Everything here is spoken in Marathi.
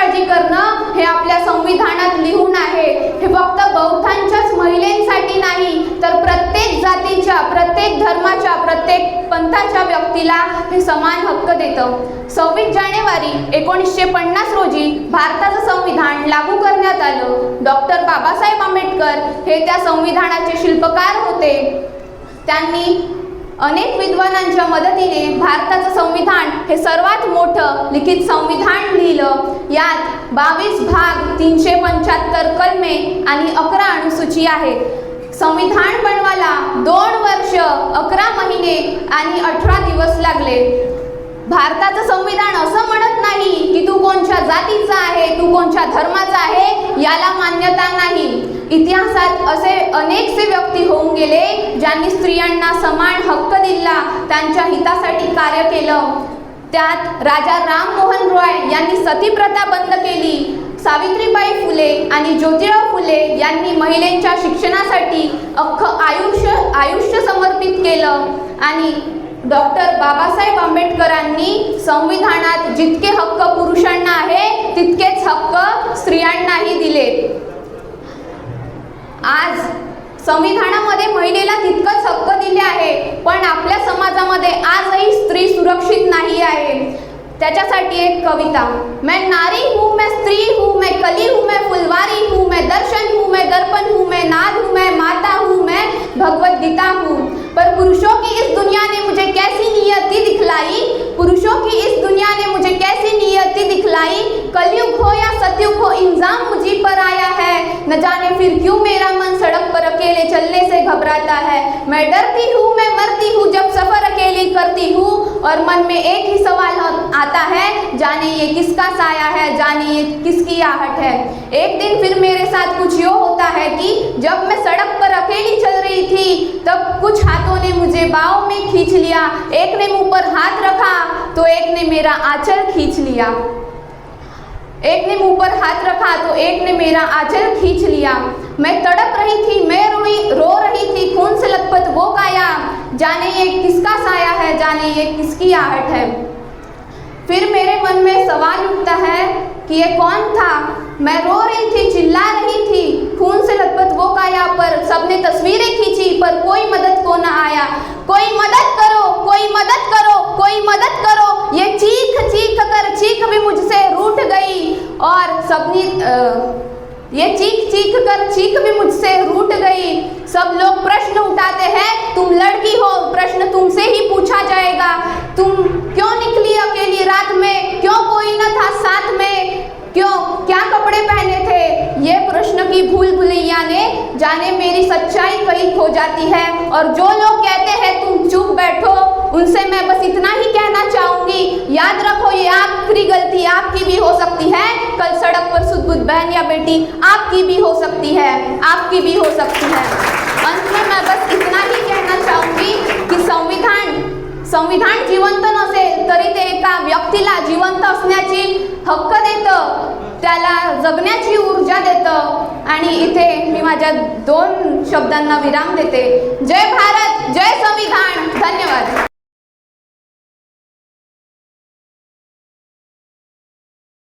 काळजी करणं हे आपल्या संविधानात लिहून आहे. हे फक्त बौद्धांच्याच महिलेंसाठी नाही तर प्रत्येक जातीच्या प्रत्येक धर्माच्या प्रत्येक पंथाच्या व्यक्तीला हे समान हक्क देतं. सव्वीस जानेवारी एकोणीसशे पन्नास रोजी भारताचं संविधान लागू करण्यात आलं. डॉक्टर बाबासाहेब आंबेडकर हे त्या संविधानाचे शिल्पकार होते. त्यांनी अनेक विद्वानांच्या मदतीने भारताचं संविधान हे सर्वात मोठं लिखित संविधान लिहिलं. यात बावीस भाग तीनशे पंच्याहत्तर कलमे आणि अकरा अनुसूची आहेत संविधान बनवायला दोन वर्ष अकरा महिने आणि अठरा दिवस लागले. भारताचं संविधान असं म्हणत नाही की तू कोणत्या जातीचा आहे तू कोणत्या धर्माचा आहे याला मान्यता नाही. इतिहासात असे अनेकसे व्यक्ती होऊन गेले ज्यांनी स्त्रियांना समान हक्क दिला त्यांच्या हितासाठी कार्य केलं. त्यात राजा राममोहन रॉय यांनी सतीप्रथा बंद केली. सावित्रीबाई फुले आणि ज्योतिराव फुले यांनी महिलेंच्या शिक्षणासाठी अख्खं आयुष्य आयुष्य समर्पित केलं. आणि डॉक्टर बाबासाहेब आंबेडकरांनी संविधानात जितके हक्क पुरुषांना आहे तितकेच हक्क स्त्रियांनाही दिले आज संविधानामध्ये महिलेला तितकंच हक्क दिले आहे पण आपल्या समाजामध्ये आजही स्त्री सुरक्षित नाही आहे. त्याच्यासाठी एक कविता मैं नारी हूँ मैं स्त्री हूँ मैं कली हूँ मैं फुलवारी हूँ मैं दर्शन हूँ मैं दर्पण हूँ मैं नाद हूँ मैं माता हूँ मैं भगवत गीता हूँ। पर पुरुषों की इस दुनिया ने मुझे कैसी नियति दिखलाई? पुरुषों की इस दुनिया ने मुझे कैसी नियति दिखलाई? कलयुग हो या सतयुग हो इंजाम न जाने फिर क्यों मेरा मन सड़क पर अकेले चलने से घबराता है। मैं डरती हूँ, मैं मरती हूँ, जब सफ़र अकेली करती हूँ और मन में एक ही सवाल आता है, जाने ये किसका साया है, जाने ये किसकी आहट है। एक दिन फिर मेरे साथ कुछ यो होता है कि जब मैं सड़क पर अकेली चल रही थी, तब कुछ हाथों ने मुझे बाव में खींच लिया, एक ने मुँह पर हाथ रखा तो एक ने मेरा आंचल खींच लिया। एक ने मुँह पर हाथ रखा तो एक ने मेरा आंचल खींच लिया। मैं तड़प रही थी, मैं रोई, रो रही थी, खून से लथपथ वो काया। जाने ये किसका साया है, जाने ये किसकी आहट है। फिर मेरे मन में सवाल उठता है कि ये कौन था? मैं रो रही थी, चिल्ला रही थी, खून से लथपथ वो काया, पर सबने तस्वीरें खींची, पर कोई मदद को ना आया। कोई मदद करो, कोई मदद करो, कोई मदद करो, ये चीख चीख कर, चीख भी मुझसे रूठ गई और सबने ये चीख चीख कर, चीख भी मुझसे रूठ गई। सब लोग प्रश्न उठाते हैं, तुम लड़की हो, प्रश्न तुमसे ही पूछा जाएगा। तुम क्यों निकली अकेली रात में? क्यों कोई न था साथ में? क्यों? क्या कपड़े पहने थे? ये प्रश्न की भूल भुलैया ने जाने मेरी सच्चाई कहीं खो जाती है। और जो लोग कहते हैं, तुम चुप बैठो उनसे मैं बस इतना ही कहना चाहूंगी। याद रखो ये आखिरी गलती आपकी भी हो सकती है। कल सड़क पर सुदबुद बहन या बेटी आपकी भी हो सकती है। आपकी भी हो सकती है। अंत में मैं बस इतना ही कहना चाहूंगी कि संविधान संविधान जिवंत नसेल तरी ते एका व्यक्तीला जिवंत असण्याची हक्क देतं त्याला जगण्याची ऊर्जा देतं. आणि इथे मी माझ्या दोन शब्दांना विराम देते. जय भारत जय